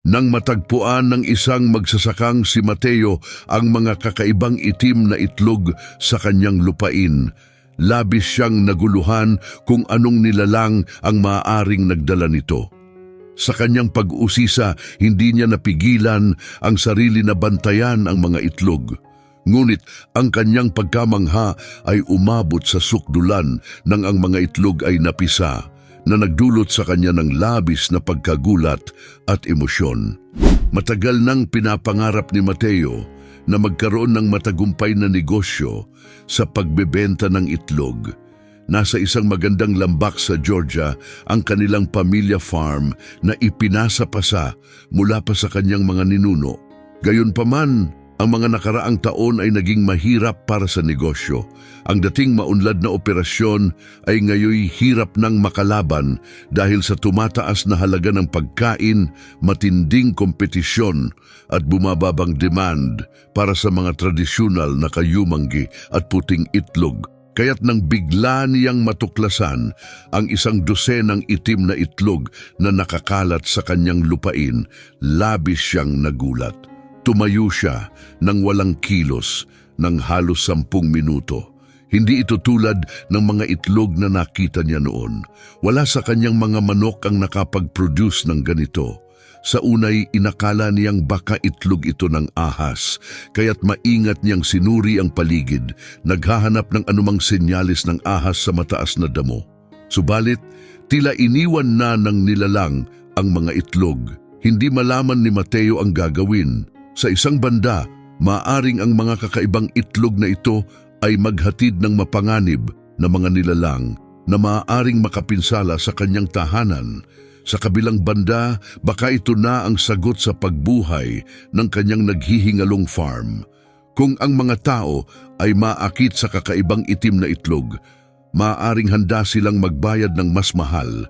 Nang matagpuan ng isang magsasakang si Mateo ang mga kakaibang itim na itlog sa kanyang lupain, labis siyang naguluhan kung anong nilalang ang maaaring nagdala nito. Sa kanyang pag-usisa, hindi niya napigilan ang sarili na bantayan ang mga itlog. Ngunit ang kanyang pagkamangha ay umabot sa sukdulan nang ang mga itlog ay napisa na nagdulot sa kanya ng labis na pagkagulat at emosyon. Matagal nang pinapangarap ni Mateo na magkaroon ng matagumpay na negosyo sa pagbebenta ng itlog. Nasa isang magandang lambak sa Georgia ang kanilang pamilya farm na ipinasa pa sa mula pa sa kanyang mga ninuno. Gayunpaman, ang mga nakaraang taon ay naging mahirap para sa negosyo. Ang dating maunlad na operasyon ay ngayoy hirap nang makalaban dahil sa tumataas na halaga ng pagkain, matinding kompetisyon at bumababang demand para sa mga tradisyonal na kayumanggi at puting itlog. Kaya't nang bigla niyang matuklasan ang isang dosenang itim na itlog na nakakalat sa kanyang lupain, labis siyang nagulat. Tumayo siya ng walang kilos ng halos sampung minuto. Hindi ito tulad ng mga itlog na nakita niya noon. Wala sa kanyang mga manok ang nakapag-produce ng ganito. Sa unay, inakala niyang baka itlog ito ng ahas, kaya't maingat niyang sinuri ang paligid, naghahanap ng anumang senyalis ng ahas sa mataas na damo. Subalit, tila iniwan na ng nilalang ang mga itlog. Hindi malaman ni Mateo ang gagawin. Sa isang banda, maaring ang mga kakaibang itlog na ito ay maghatid ng mapanganib na mga nilalang na maaaring makapinsala sa kanyang tahanan. Sa kabilang banda, baka ito na ang sagot sa pagbuhay ng kanyang naghihingalong farm. Kung ang mga tao ay maakit sa kakaibang itim na itlog, maaaring handa silang magbayad ng mas mahal,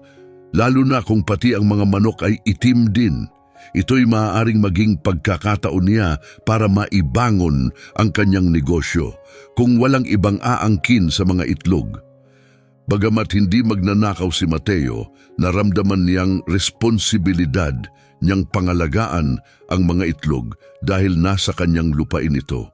lalo na kung pati ang mga manok ay itim din. Ito'y maaaring maging pagkakataon niya para maibangon ang kanyang negosyo kung walang ibang aangkin sa mga itlog. Bagamat hindi magnanakaw si Mateo, naramdaman niyang responsibilidad niyang pangalagaan ang mga itlog dahil nasa kanyang lupain ito.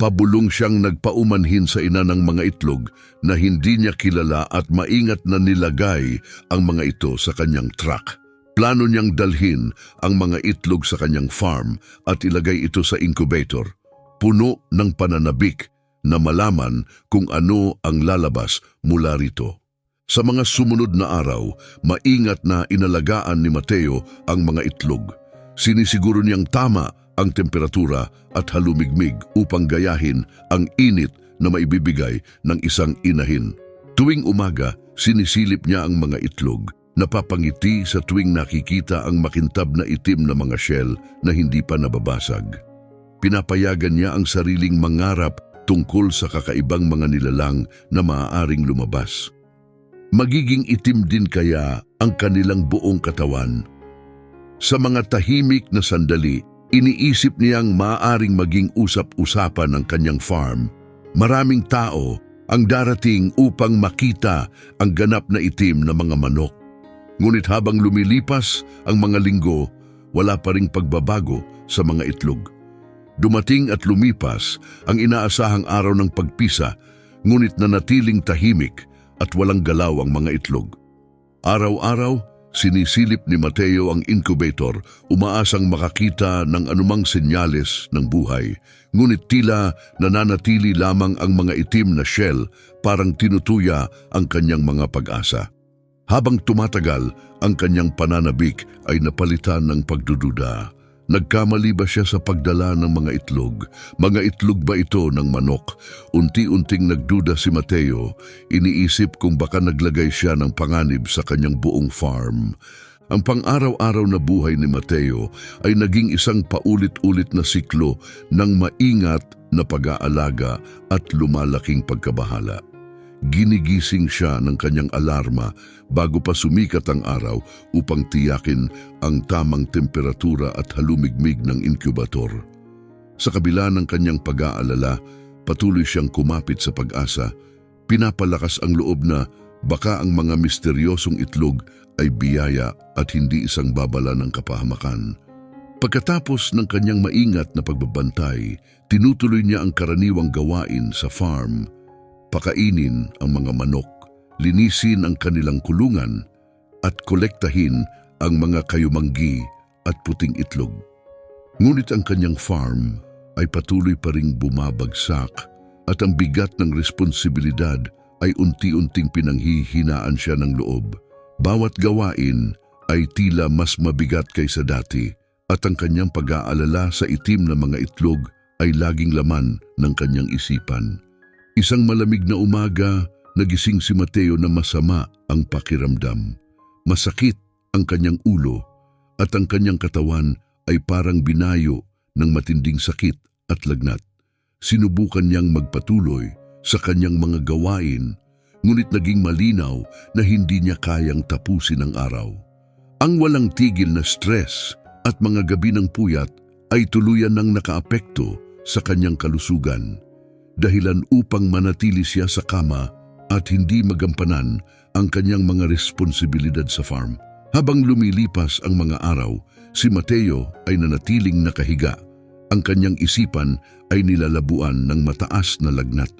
Pabulong siyang nagpaumanhin sa ina ng mga itlog na hindi niya kilala at maingat na nilagay ang mga ito sa kanyang truck. Plano niyang dalhin ang mga itlog sa kanyang farm at ilagay ito sa incubator, puno ng pananabik na malaman kung ano ang lalabas mula rito. Sa mga sumunod na araw, maingat na inalagaan ni Mateo ang mga itlog. Sinisiguro niyang tama ang temperatura at halumigmig upang gayahin ang init na maibibigay ng isang inahin. Tuwing umaga, sinisilip niya ang mga itlog. Napapangiti sa tuwing nakikita ang makintab na itim na mga shell na hindi pa nababasag. Pinapayagan niya ang sariling mangarap tungkol sa kakaibang mga nilalang na maaaring lumabas. Magiging itim din kaya ang kanilang buong katawan. Sa mga tahimik na sandali, iniisip niyang maaaring maging usap-usapan ng kanyang farm. Maraming tao ang darating upang makita ang ganap na itim na mga manok. Ngunit habang lumilipas ang mga linggo, wala pa ring pagbabago sa mga itlog. Dumating at lumipas ang inaasahang araw ng pagpisa, ngunit nanatiling tahimik at walang galaw ang mga itlog. Araw-araw, sinisilip ni Mateo ang incubator, umaasang makakita ng anumang senyales ng buhay, ngunit tila nananatili lamang ang mga itim na shell parang tinutuya ang kanyang mga pag-asa. Habang tumatagal, ang kanyang pananabik ay napalitan ng pagdududa. Nagkamali ba siya sa pagdala ng mga itlog? Mga itlog ba ito ng manok? Unti-unting nagduda si Mateo, iniisip kung baka naglagay siya ng panganib sa kanyang buong farm. Ang pang-araw-araw na buhay ni Mateo ay naging isang paulit-ulit na siklo ng maingat na pag-aalaga at lumalaking pagkabahala. Ginigising siya ng kanyang alarma bago pa sumikat ang araw upang tiyakin ang tamang temperatura at halumigmig ng incubator. Sa kabila ng kanyang pag-aalala, patuloy siyang kumapit sa pag-asa. Pinapalakas ang loob na baka ang mga misteryosong itlog ay biyaya at hindi isang babala ng kapahamakan. Pagkatapos ng kanyang maingat na pagbabantay, tinutuloy niya ang karaniwang gawain sa farm. Pakainin ang mga manok, linisin ang kanilang kulungan, at kolektahin ang mga kayumanggi at puting itlog. Ngunit ang kanyang farm ay patuloy pa ring bumabagsak at ang bigat ng responsibilidad ay unti-unting pinanghihinaan siya ng loob. Bawat gawain ay tila mas mabigat kaysa dati at ang kanyang pag-aalala sa itim na mga itlog ay laging laman ng kanyang isipan. Isang malamig na umaga, nagising si Mateo na masama ang pakiramdam. Masakit ang kanyang ulo at ang kanyang katawan ay parang binayo ng matinding sakit at lagnat. Sinubukan niyang magpatuloy sa kanyang mga gawain, ngunit naging malinaw na hindi niya kayang tapusin ang araw. Ang walang tigil na stress at mga gabi ng puyat ay tuluyan ng nakaapekto sa kanyang kalusugan, dahilan upang manatili siya sa kama at hindi magampanan ang kanyang mga responsibilidad sa farm. Habang lumilipas ang mga araw, si Mateo ay nanatiling nakahiga. Ang kanyang isipan ay nilalabuan ng mataas na lagnat.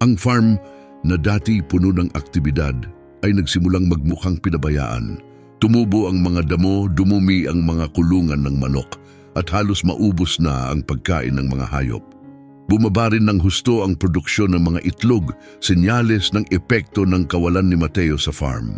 Ang farm na dati puno ng aktibidad ay nagsimulang magmukhang pinabayaan. Tumubo ang mga damo, dumumi ang mga kulungan ng manok at halos maubos na ang pagkain ng mga hayop. Bumaba rin ng husto ang produksyon ng mga itlog, senyales ng epekto ng kawalan ni Mateo sa farm.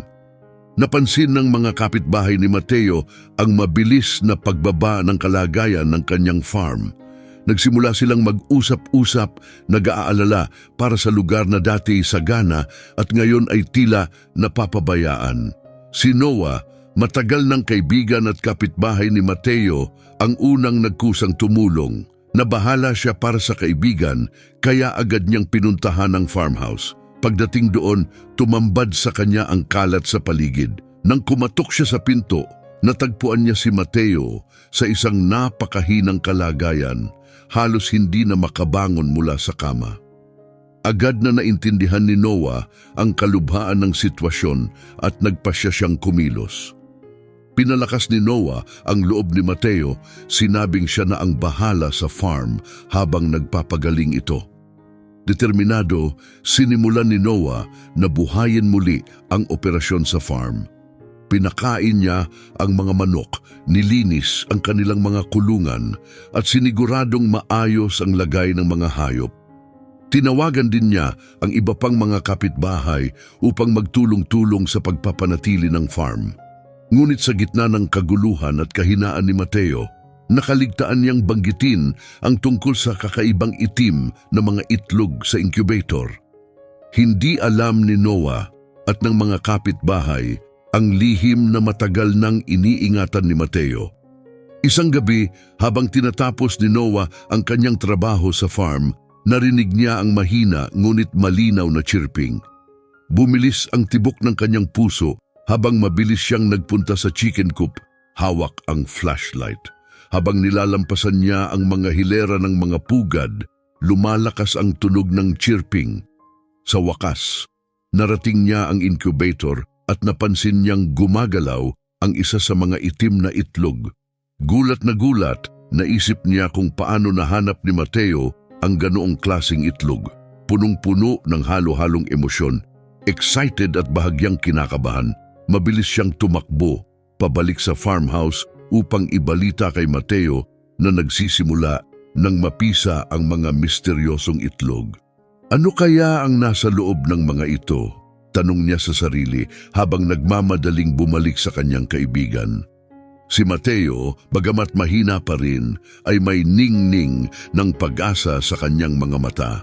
Napansin ng mga kapitbahay ni Mateo ang mabilis na pagbaba ng kalagayan ng kanyang farm. Nagsimula silang mag-usap-usap, nag-aalala para sa lugar na dati sagana at ngayon ay tila napapabayaan. Si Noah, matagal ng kaibigan at kapitbahay ni Mateo, ang unang nagkusang tumulong. Nabahala siya para sa kaibigan kaya agad niyang pinuntahan ang farmhouse. Pagdating doon, tumambad sa kanya ang kalat sa paligid. Nang kumatok siya sa pinto, natagpuan niya si Mateo sa isang napakahinang kalagayan, halos hindi na makabangon mula sa kama. Agad na naintindihan ni Noah ang kalubhaan ng sitwasyon at nagpasya siyang kumilos. Pinalakas ni Noah ang loob ni Mateo, sinabing siya na ang bahala sa farm habang nagpapagaling ito. Determinado, sinimulan ni Noah na buhayin muli ang operasyon sa farm. Pinakain niya ang mga manok, nilinis ang kanilang mga kulungan at siniguradong maayos ang lagay ng mga hayop. Tinawagan din niya ang iba pang mga kapitbahay upang magtulong-tulong sa pagpapanatili ng farm. Ngunit sa gitna ng kaguluhan at kahinaan ni Mateo, nakaligtaan niyang banggitin ang tungkol sa kakaibang itim na mga itlog sa incubator. Hindi alam ni Noah at ng mga kapitbahay ang lihim na matagal nang iniingatan ni Mateo. Isang gabi, habang tinatapos ni Noah ang kanyang trabaho sa farm, narinig niya ang mahina ngunit malinaw na chirping. Bumilis ang tibok ng kanyang puso habang mabilis siyang nagpunta sa chicken coop, hawak ang flashlight. Habang nilalampasan niya ang mga hilera ng mga pugad, lumalakas ang tunog ng chirping. Sa wakas, narating niya ang incubator at napansin niyang gumagalaw ang isa sa mga itim na itlog. Gulat na gulat, naisip niya kung paano nahanap ni Mateo ang ganoong klasing itlog. Punong-puno ng halo-halong emosyon, excited at bahagyang kinakabahan, mabilis siyang tumakbo pabalik sa farmhouse upang ibalita kay Mateo na nagsisimula nang mapisa ang mga misteryosong itlog. Ano kaya ang nasa loob ng mga ito? Tanong niya sa sarili habang nagmamadaling bumalik sa kanyang kaibigan. Si Mateo, bagamat mahina pa rin, ay may ningning ng pag-asa sa kanyang mga mata.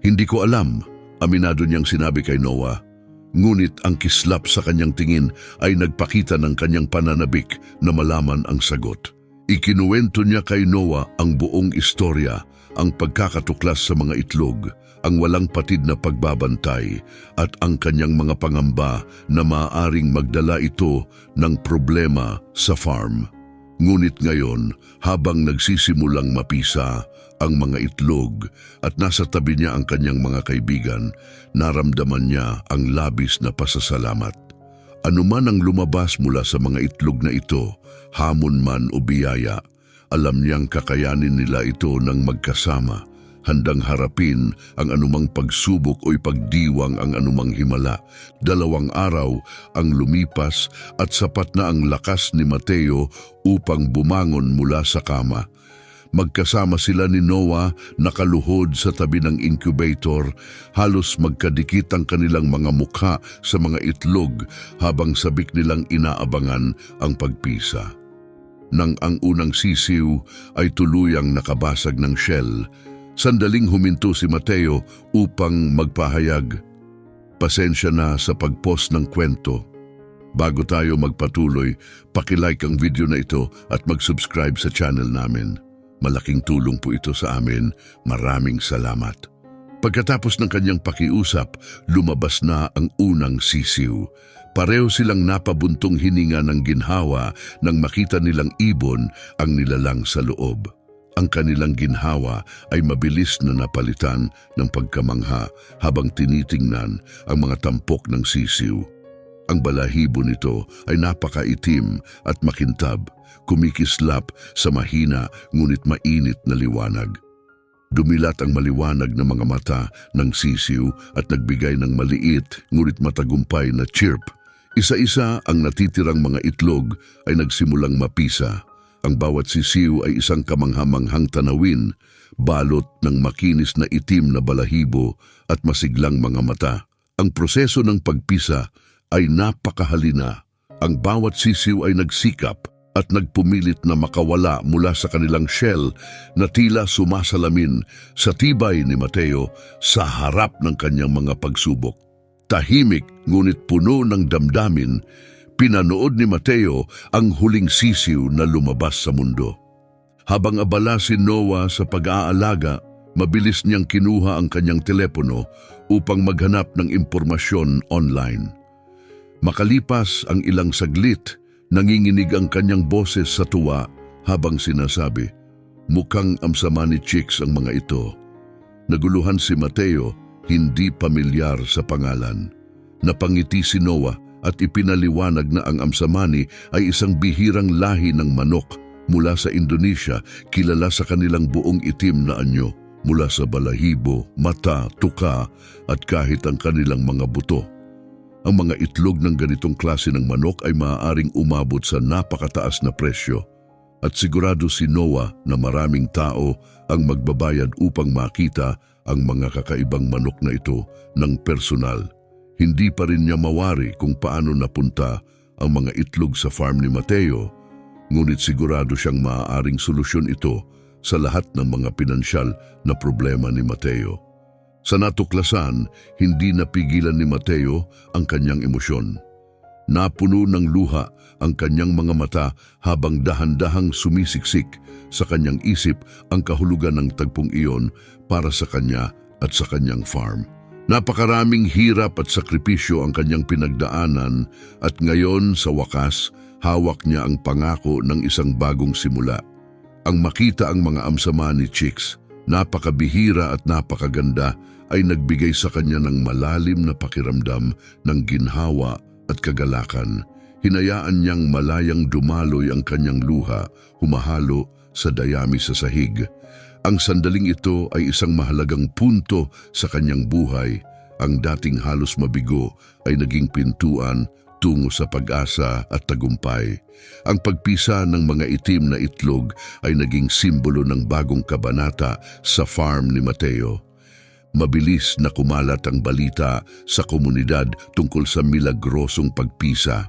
Hindi ko alam, aminado niyang sinabi kay Noah. Ngunit ang kislap sa kanyang tingin ay nagpakita ng kanyang pananabik na malaman ang sagot. Ikinuwento niya kay Noah ang buong istorya, ang pagkakatuklas sa mga itlog, ang walang patid na pagbabantay, at ang kanyang mga pangamba na maaaring magdala ito ng problema sa farm. Ngunit ngayon, habang nagsisimulang mapisa ang mga itlog at nasa tabi niya ang kanyang mga kaibigan, naramdaman niya ang labis na pasasalamat. Ano man ang lumabas mula sa mga itlog na ito, hamon man o biyaya, Alam niyang kakayanin nila ito ng magkasama, handang harapin ang anumang pagsubok o pagdiwang ang anumang himala. Dalawang araw ang lumipas at sapat na ang lakas ni Mateo upang bumangon mula sa kama. Magkasama sila ni Noah nakaluhod sa tabi ng incubator, halos magkadikit ang kanilang mga mukha sa mga itlog habang sabik nilang inaabangan ang pagpisa. Nang ang unang sisiw ay tuluyang nakabasag ng shell, sandaling huminto si Mateo upang magpahayag. Pasensya na sa pagpost ng kwento. Bago tayo magpatuloy, pakilike ang video na ito at mag-subscribe sa channel namin. Malaking tulong po ito sa amin. Maraming salamat. Pagkatapos ng kanyang pakiusap, lumabas na ang unang sisiw. Pareho silang napabuntong hininga ng ginhawa nang makita nilang ibon ang nilalang sa loob. Ang kanilang ginhawa ay mabilis na napalitan ng pagkamangha habang tinitingnan ang mga tampok ng sisiw. Ang balahibo nito ay napakaitim at makintab, kumikislap sa mahina ngunit mainit na liwanag. Dumilat ang maliwanag na mga mata ng sisiw at nagbigay ng maliit ngunit matagumpay na chirp. Isa-isa ang natitirang mga itlog ay nagsimulang mapisa. Ang bawat sisiw ay isang kamanghamanghang tanawin, balot ng makinis na itim na balahibo at masiglang mga mata. Ang proseso ng pagpisa ay napakahalina. Ang bawat sisiw ay nagsikap at nagpumilit na makawala mula sa kanilang shell na tila sumasalamin sa tibay ni Mateo sa harap ng kanyang mga pagsubok. Tahimik ngunit puno ng damdamin, pinanood ni Mateo ang huling sisiw na lumabas sa mundo. Habang abala si Noah sa pag-aalaga, mabilis niyang kinuha ang kanyang telepono upang maghanap ng impormasyon online. Makalipas ang ilang saglit, nanginginig ang kanyang boses sa tuwa habang sinasabi, Mukhang amsama ni Chicks ang mga ito. Naguluhan si Mateo, hindi pamilyar sa pangalan. Napangiti si Noah at ipinaliwanag na ang amsamani ay isang bihirang lahi ng manok mula sa Indonesia, kilala sa kanilang buong itim na anyo mula sa balahibo, mata, tuka at kahit ang kanilang mga buto. Ang mga itlog ng ganitong klase ng manok ay maaaring umabot sa napakataas na presyo at sigurado si Noah na maraming tao ang magbabayad upang makita ang mga kakaibang manok na ito ng personal. Hindi pa rin niya mawari kung paano napunta ang mga itlog sa farm ni Mateo, ngunit sigurado siyang maaaring solusyon ito sa lahat ng mga pinansyal na problema ni Mateo. Sa natuklasan, hindi napigilan ni Mateo ang kanyang emosyon. Napuno ng luha ang kanyang mga mata habang dahan-dahang sumisiksik sa kanyang isip ang kahulugan ng tagpong iyon para sa kanya at sa kanyang farm. Napakaraming hirap at sakripisyo ang kanyang pinagdaanan at ngayon sa wakas, hawak niya ang pangako ng isang bagong simula. Ang makita ang mga amsama ni Chicks, napakabihira at napakaganda ay nagbigay sa kanya ng malalim na pakiramdam ng ginhawa at kagalakan. Hinayaan niyang malayang dumaloy ang kanyang luha, humahalo sa dayami sa sahig. Ang sandaling ito ay isang mahalagang punto sa kanyang buhay. Ang dating halos mabigo ay naging pintuan tungo sa pag-asa at tagumpay. Ang pagpisa ng mga itim na itlog ay naging simbolo ng bagong kabanata sa farm ni Mateo. Mabilis na kumalat ang balita sa komunidad tungkol sa milagrosong pagpisa.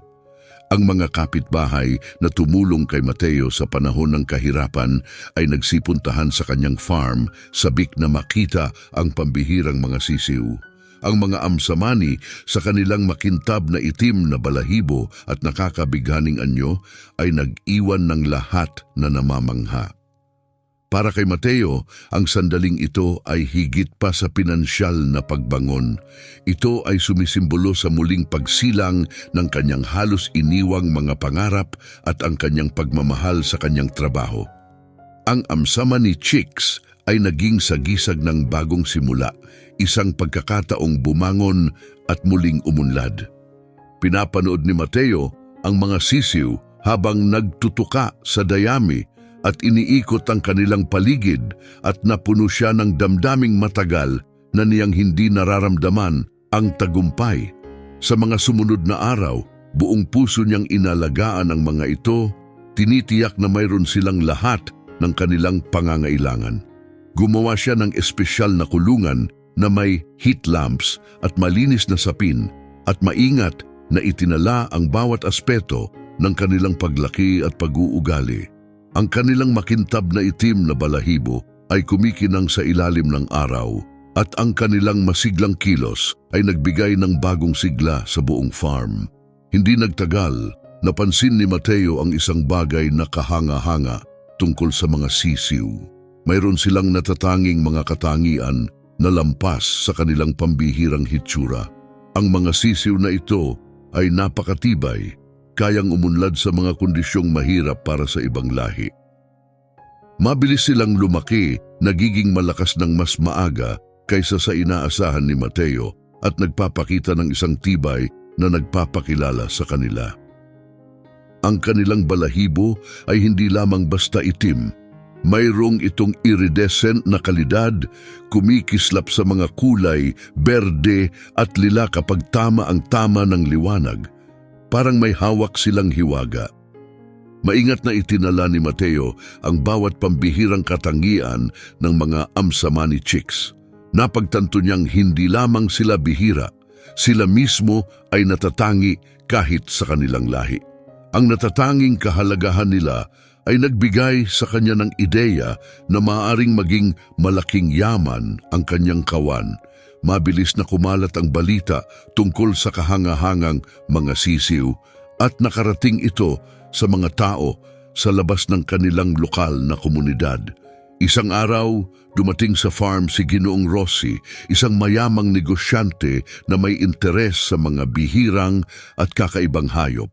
Ang mga kapitbahay na tumulong kay Mateo sa panahon ng kahirapan ay nagsipuntahan sa kanyang farm sabik na makita ang pambihirang mga sisiw. Ang mga amsamani sa kanilang makintab na itim na balahibo at nakakabighaning anyo ay nag-iwan ng lahat na namamangha. Para kay Mateo, ang sandaling ito ay higit pa sa pinansyal na pagbangon. Ito ay sumisimbolo sa muling pagsilang ng kanyang halos iniwang mga pangarap at ang kanyang pagmamahal sa kanyang trabaho. Ang amsama ni Chicks ay naging sagisag ng bagong simula, isang pagkakataong bumangon at muling umunlad. Pinapanood ni Mateo ang mga sisiw habang nagtutuka sa dayami at iniikot ang kanilang paligid at napuno siya ng damdaming matagal na niyang hindi nararamdaman ang tagumpay. Sa mga sumunod na araw, buong puso niyang inalagaan ang mga ito, tinitiyak na mayroon silang lahat ng kanilang pangangailangan. Gumawa siya ng espesyal na kulungan na may heat lamps at malinis na sapin at maingat na itinala ang bawat aspeto ng kanilang paglaki at pag-uugali. Ang kanilang makintab na itim na balahibo ay kumikinang sa ilalim ng araw at ang kanilang masiglang kilos ay nagbigay ng bagong sigla sa buong farm. Hindi nagtagal, napansin ni Mateo ang isang bagay na kahanga-hanga tungkol sa mga sisiw. Mayroon silang natatanging mga katangian na lampas sa kanilang pambihirang hitsura. Ang mga sisiw na ito ay napakatibay, kayang umunlad sa mga kondisyong mahirap para sa ibang lahi. Mabilis silang lumaki, nagiging malakas ng mas maaga kaysa sa inaasahan ni Mateo at nagpapakita ng isang tibay na nagpapakilala sa kanila. Ang kanilang balahibo ay hindi lamang basta itim, mayroong itong iridescent na kalidad, kumikislap sa mga kulay, berde at lila kapag tama ang tama ng liwanag. Parang may hawak silang hiwaga. Maingat na itinala ni Mateo ang bawat pambihirang katangian ng mga Amsamani chicks. Napagtanto niyang hindi lamang sila bihira, sila mismo ay natatangi kahit sa kanilang lahi. Ang natatanging kahalagahan nila ay nagbigay sa kanya ng ideya na maaaring maging malaking yaman ang kanyang kawan. Mabilis na kumalat ang balita tungkol sa kahangahangang mga sisiw at nakarating ito sa mga tao sa labas ng kanilang lokal na komunidad. Isang araw, dumating sa farm si Ginoong Rossi, isang mayamang negosyante na may interes sa mga bihirang at kakaibang hayop.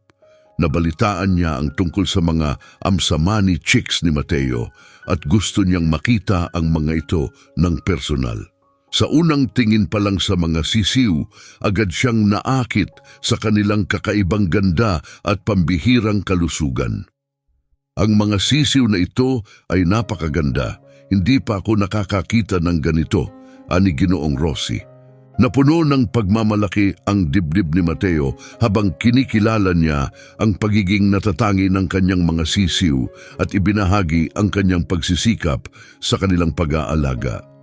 Nabalitaan niya ang tungkol sa mga amsamani chicks ni Mateo at gusto niyang makita ang mga ito ng personal. Sa unang tingin pa lang sa mga sisiw, agad siyang naakit sa kanilang kakaibang ganda at pambihirang kalusugan. Ang mga sisiw na ito ay napakaganda. Hindi pa ako nakakakita ng ganito, ani Ginoong Rossi. Napuno ng pagmamalaki ang dibdib ni Mateo habang kinikilala niya ang pagiging natatangi ng kanyang mga sisiw at ibinahagi ang kanyang pagsisikap sa kanilang pag-aalaga.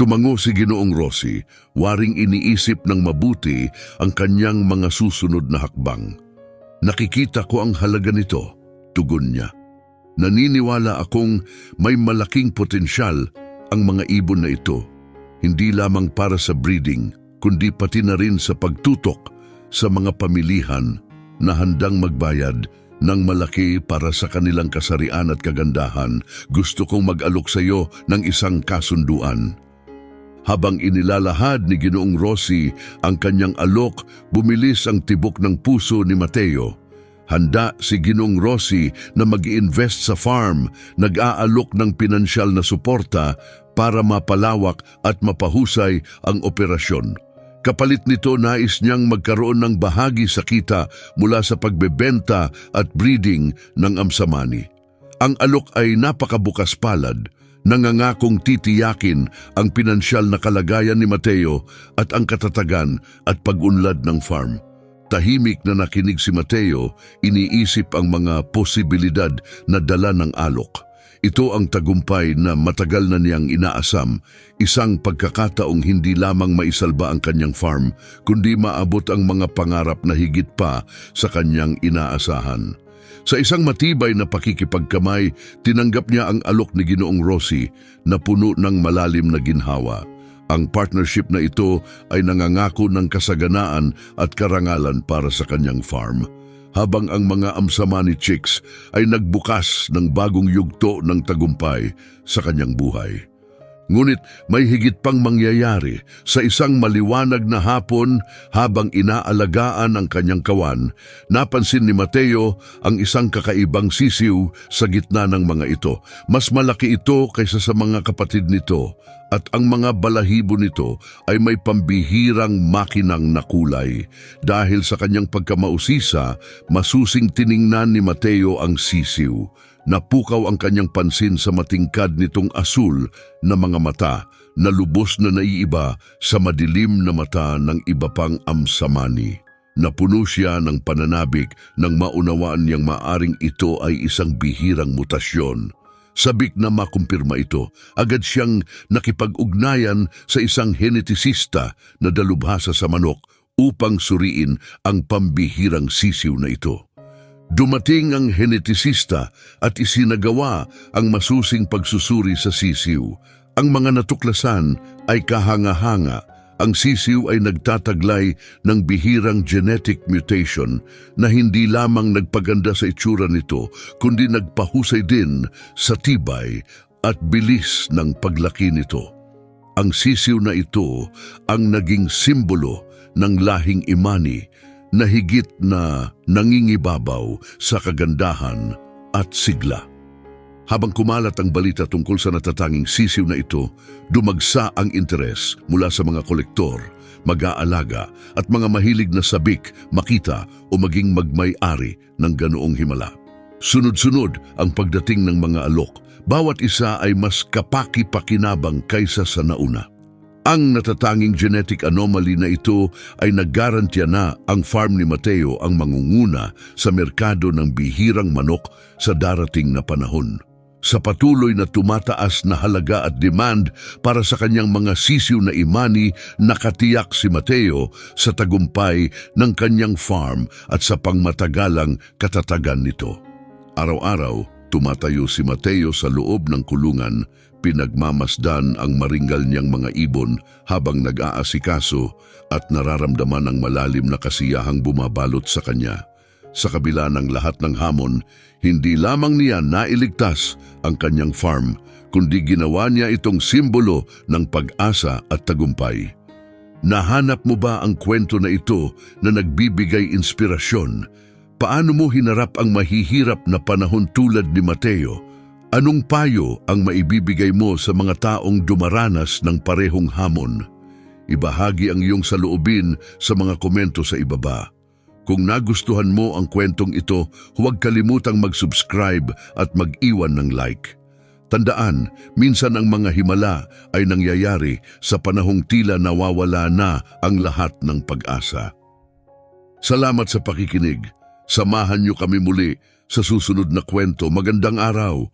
Tumango si Ginoong Rossi, waring iniisip ng mabuti ang kanyang mga susunod na hakbang. Nakikita ko ang halaga nito, tugon niya. Naniniwala akong may malaking potensyal ang mga ibon na ito, hindi lamang para sa breeding, kundi pati na rin sa pagtutok sa mga pamilihan na handang magbayad ng malaki para sa kanilang kasarian at kagandahan. Gusto kong mag-alok sa iyo ng isang kasunduan. Habang inilalahad ni Ginoong Rossi ang kanyang alok, bumilis ang tibok ng puso ni Mateo. Handa si Ginong Rossi na mag invest sa farm, nag-aalok ng pinansyal na suporta para mapalawak at mapahusay ang operasyon. Kapalit nito nais niyang magkaroon ng bahagi sa kita mula sa pagbebenta at breeding ng amsamani. Ang alok ay napakabukas palad, nangangakong titiyakin ang pinansyal na kalagayan ni Mateo at ang katatagan at pag-unlad ng farm. Tahimik na nakinig si Mateo, iniisip ang mga posibilidad na dala ng alok. Ito ang tagumpay na matagal na niyang inaasam, isang pagkakataong hindi lamang maisalba ang kanyang farm, kundi maabot ang mga pangarap na higit pa sa kanyang inaasahan. Sa isang matibay na pakikipagkamay, tinanggap niya ang alok ni Ginoong Rossi na puno ng malalim na ginhawa. Ang partnership na ito ay nangangako ng kasaganaan at karangalan para sa kanyang farm. Habang ang mga Amsamani chicks ay nagbukas ng bagong yugto ng tagumpay sa kanyang buhay. Ngunit may higit pang mangyayari sa isang maliwanag na hapon habang inaalagaan ang kanyang kawan, napansin ni Mateo ang isang kakaibang sisiw sa gitna ng mga ito. Mas malaki ito kaysa sa mga kapatid nito at ang mga balahibo nito ay may pambihirang makinang na kulay. Dahil sa kanyang pagkamausisa, masusing tiningnan ni Mateo ang sisiw. napukaw ang kanyang pansin sa matingkad nitong asul na mga mata na lubos na naiiba sa madilim na mata ng iba pang amsamani. Napuno siya ng pananabik nang maunawaan niyang maaring ito ay isang bihirang mutasyon. Sabik na makumpirma ito, agad siyang nakipag-ugnayan sa isang genetisista na dalubhasa sa manok upang suriin ang pambihirang sisiw na ito. Dumating ang genetisista at isinagawa ang masusing pagsusuri sa sisiw. Ang mga natuklasan ay kahanga-hanga. Ang sisiw ay nagtataglay ng bihirang genetic mutation na hindi lamang nagpaganda sa itsura nito, kundi nagpahusay din sa tibay at bilis ng paglaki nito. Ang sisiw na ito ang naging simbolo ng lahing imani na higit na nangingibabaw sa kagandahan at sigla. Habang kumalat ang balita tungkol sa natatanging sisiw na ito, dumagsa ang interes mula sa mga kolektor, mag-aalaga at mga mahilig na sabik, makita o maging magmay-ari ng ganoong himala. Sunod-sunod ang pagdating ng mga alok, bawat isa ay mas kapaki-pakinabang kaysa sa nauna. Ang natatanging genetic anomaly na ito ay naggarantya na ang farm ni Mateo ang mangunguna sa merkado ng bihirang manok sa darating na panahon. Sa patuloy na tumataas na halaga at demand para sa kanyang mga sisiw na imani, nakatiyak si Mateo sa tagumpay ng kanyang farm at sa pangmatagalang katatagan nito. Araw-araw, tumatayo si Mateo sa loob ng kulungan, pinagmamasdan ang maringgal niyang mga ibon habang nag-aasikaso at nararamdaman ang malalim na kasiyahang bumabalot sa kanya. Sa kabila ng lahat ng hamon, hindi lamang niya nailigtas ang kanyang farm, kundi ginawa niya itong simbolo ng pag-asa at tagumpay. Nahanap mo ba ang kwento na ito na nagbibigay inspirasyon? Paano mo hinarap ang mahihirap na panahon tulad ni Mateo? Anong payo ang maibibigay mo sa mga taong dumaranas ng parehong hamon? Ibahagi ang iyong saloobin sa mga komento sa ibaba. Kung nagustuhan mo ang kwentong ito, huwag kalimutang mag-subscribe at mag-iwan ng like. Tandaan, minsan ang mga himala ay nangyayari sa panahong tila nawawala na ang lahat ng pag-asa. Salamat sa pakikinig. Samahan niyo kami muli sa susunod na kwento. Magandang araw.